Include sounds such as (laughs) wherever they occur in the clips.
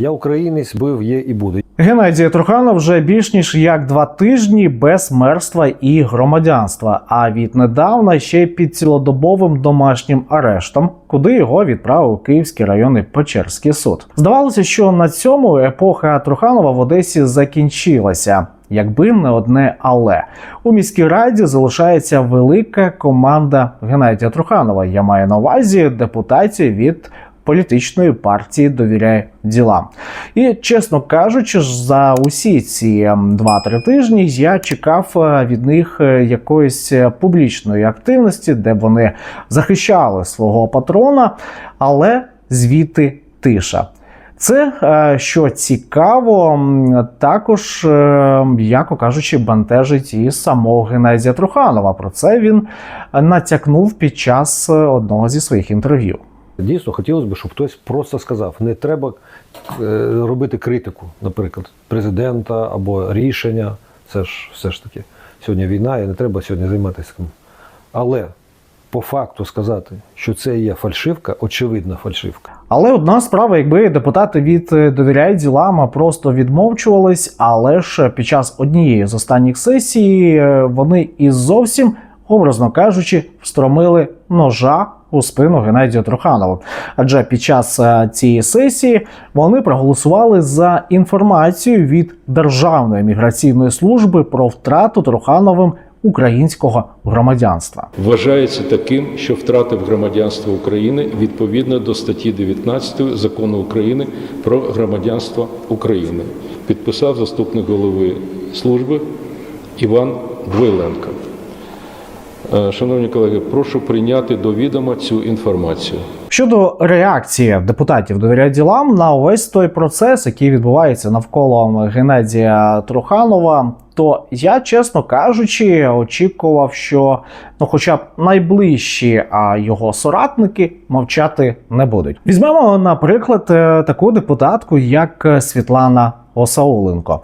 Я українець, був, є і буду. Геннадій Труханов вже більш ніж як два тижні без мерства і громадянства. А віднедавна ще під цілодобовим домашнім арештом, куди його відправив Київський районний Печерський суд. Здавалося, що на цьому епоха Труханова в Одесі закінчилася. Якби не одне але у міській раді залишається велика команда Геннадія Труханова. Я маю на увазі депутатів від політичної партії довіряє ділам. І чесно кажучи, за усі ці ем, 2-3 тижні я чекав е, від них е, якоїсь е, публічної активності, де б вони захищали свого патрона, але звідти тиша. Це, що цікаво, також, м'яко кажучи, бентежить і самого Геннадія Труханова. Про це він натякнув під час одного зі своїх інтерв'ю. Дійсно, хотілося б, щоб хтось просто сказав: не треба е, робити критику, наприклад, президента або рішення. Це ж все ж таки сьогодні війна, і не треба сьогодні займатися. Але по факту сказати, що це є фальшивка, очевидна фальшивка. Але одна справа, якби депутати від е, довіряй ділам просто відмовчувались, але ж під час однієї з останніх сесій е, вони і зовсім, образно кажучи, встромили ножа у спину Геннадію Труханову. Адже під час е, цієї сесії вони проголосували за інформацію від Державної міграційної служби про втрату Трухановим українського громадянства. Вважається таким, що втратив громадянство України відповідно до статті 19 Закону України про громадянство України. Підписав заступник голови служби Іван Двойленко. Е, Шановні колеги, прошу прийняти до відома цю інформацію. Щодо реакції депутатів довіряй ділам на увесь той процес, який відбувається навколо Геннадія Труханова, то я, чесно кажучи, очікував, що ну, хоча б найближчі а його соратники мовчати не будуть. Візьмемо, наприклад, е, таку депутатку, як Світлана Осауленко.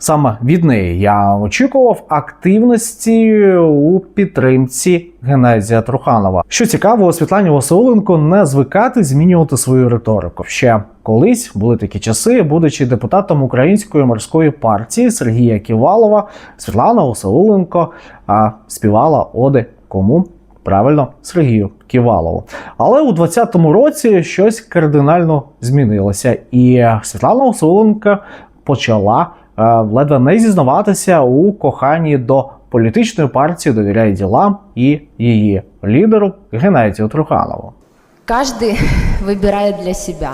Саме від неї я очікував активності у підтримці Геннадія Труханова. Що цікаво, Світлані Осауленко не звикати змінювати свою риторику. Ще колись були такі часи, будучи депутатом Української морської партії Сергія Ківалова, Світлана Осауленко а, співала оди кому Правильно, Сергію Ківалову. Але у 2020 році щось кардинально змінилося, і Світлана Осоленка почала е, ледве не зізнаватися у коханні до політичної партії довіряє ділам і її лідеру Геннадію Труханову. Каждый (laughs) выбирает для себя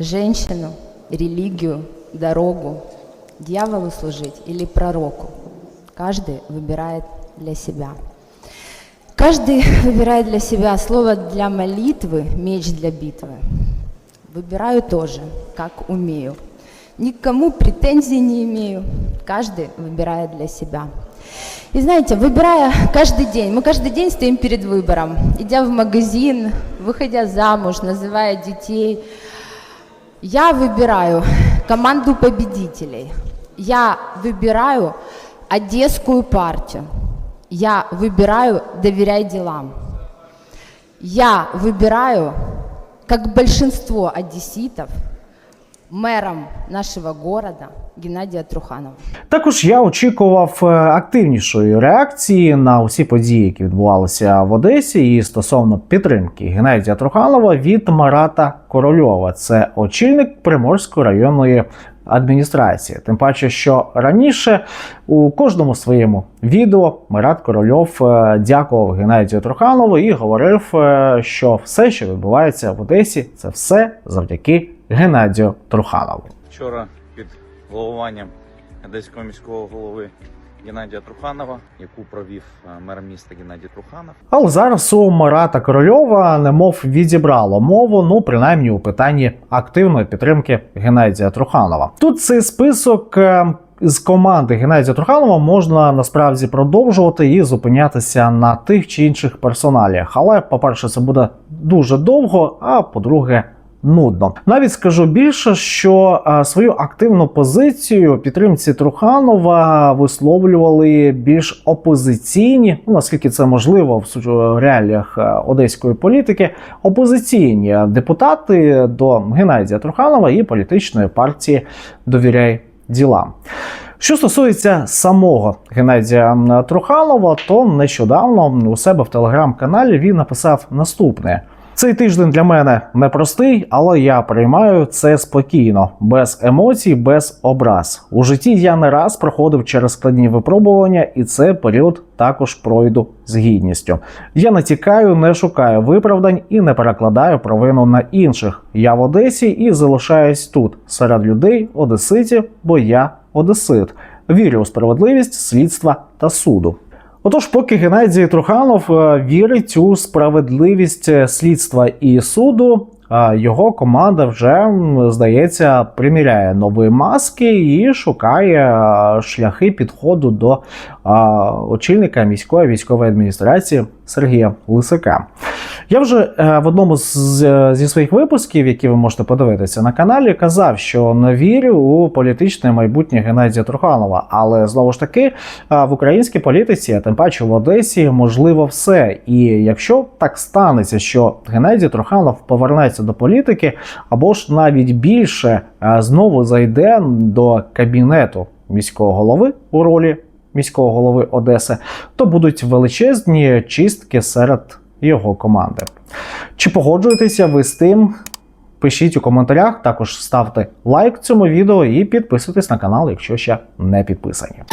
женщину, религию, дорогу, дьяволу служить или пророку. Каждый выбирает для себя. Каждый (laughs) выбирает для себя слово для молитвы, меч для битвы. Выбираю тоже, как умею. Никому претензий не имею. Каждый выбирает для себя. И знаете, выбирая каждый день, мы каждый день стоим перед выбором, идя в магазин, выходя замуж, называя детей. Я выбираю команду победителей. Я выбираю Одесскую партию. Я выбираю доверяй делам. Я выбираю, как большинство одесситов, мэром нашего города Геннадия Труханова. Також я очікував е, активнішої реакції на усі події, які відбувалися в Одесі, і стосовно підтримки Геннадія Труханова від Марата Корольова. Це очільник Приморської районної адміністрації. Тим паче, що раніше у кожному своєму відео Марат Корольов е, дякував Геннадію Труханову і говорив, е, що все, що відбувається в Одесі, це все завдяки Геннадію Труханову. Вчора під головуванням одеського міського голови Геннадія Труханова, яку провів е, мер міста Геннадій Труханов. Але зараз у Марата Корольова немов відібрало мову, ну принаймні у питанні активної підтримки Геннадія Труханова. Тут цей список. е, З команди Геннадія Труханова можна насправді продовжувати і зупинятися на тих чи інших персоналіях. Але, по-перше, це буде дуже довго. А по-друге, нудно. Навіть скажу більше, що е, свою активну позицію підтримці Труханова висловлювали більш опозиційні, ну наскільки це можливо в реаліях е, одеської політики, опозиційні депутати до Геннадія Труханова і політичної партії Довіряй ділам. Що стосується самого Геннадія Труханова, то нещодавно у себе в телеграм-каналі він написав наступне. Цей тиждень для мене непростий, але я приймаю це спокійно, без емоцій, без образ. У житті я не раз проходив через складні випробування, і це період також пройду з гідністю. Я не тікаю, не шукаю виправдань і не перекладаю провину на інших. Я в Одесі і залишаюсь тут серед людей, одеситів, бо я одесит. Вірю у справедливість слідства та суду. Отож, поки Геннадій Труханов е, вірить у справедливість е, слідства і суду, е, його команда вже здається приміряє нові маски і шукає шляхи підходу до очільника міської військової адміністрації Сергія Лисака. Я вже е, в одному з, з- зі своїх випусків, які ви можете подивитися на каналі, казав, що не вірю у політичне майбутнє Геннадія Труханова. Але знову ж таки, е, в українській політиці, а тим паче в Одесі, можливо все. І якщо так станеться, що Геннадій Труханов повернеться до політики, або ж навіть більше е, знову зайде до кабінету міського голови у ролі міського голови Одеси, то будуть величезні чистки серед його команди. Чи погоджуєтеся ви з тим? Пишіть у коментарях, також ставте лайк цьому відео і підписуйтесь на канал, якщо ще не підписані.